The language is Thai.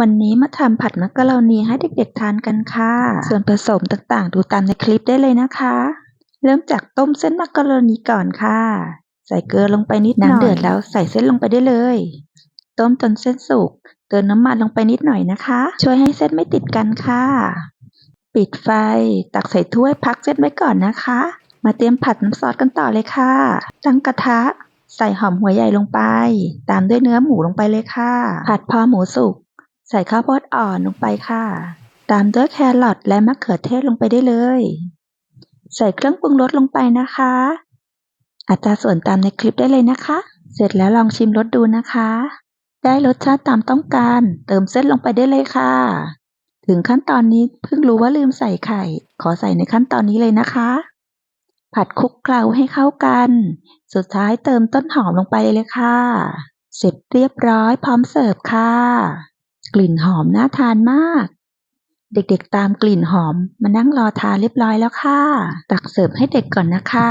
วันนี้มาทำผัดมักกะโรนีให้เด็กๆทานกันค่ะ ส่วนผสมต่างๆ ดูตามในคลิปได้เลยนะคะ เริ่มจากต้มเส้นมักกะโรนีก่อนค่ะ ใส่เกลือลงไปนิดหน่อยน้ำเดือดแล้วใส่เส้นลงไปได้เลย ต้มจนเส้นสุก เติมน้ำมันลงไปนิดหน่อยนะคะ ช่วยให้เส้นไม่ติดกันค่ะ ปิดไฟ ตักใส่ถ้วยพักเส้นไว้ก่อนนะคะ มาเตรียมผัดน้ำซอสกันต่อเลยค่ะ ตั้งกระทะ ใส่หอมหัวใหญ่ลงไป ตามด้วยเนื้อหมูลงไปเลยค่ะ ผัดพอหมูสุก ใส่ข้าวโพดอ่อนลงไปค่ะ ตามด้วยแครอทและมะเขือเทศลงไปได้เลย ใส่เครื่องปรุงรสลงไปนะคะ อัตราส่วนตามในคลิปได้เลยนะคะ เสร็จแล้วลองชิมรสดูนะคะ ได้รสชาติตามต้องการ เติมเส้นลงไปได้เลยค่ะ ถึงขั้นตอนนี้เพิ่งรู้ว่าลืมใส่ไข่ ขอใส่ในขั้นตอนนี้เลยนะคะ ผัดคลุกเคล้าให้เข้ากัน สุดท้ายเติมต้นหอมลงไปเลยค่ะ เสร็จเรียบร้อยพร้อมเสิร์ฟค่ะ ลิ่นหอมน่าทานมาก เด็กๆตามกลิ่นหอมมานั่งรอทานเรียบร้อยแล้วค่ะ ตักเสิร์ฟให้เด็กก่อนนะคะ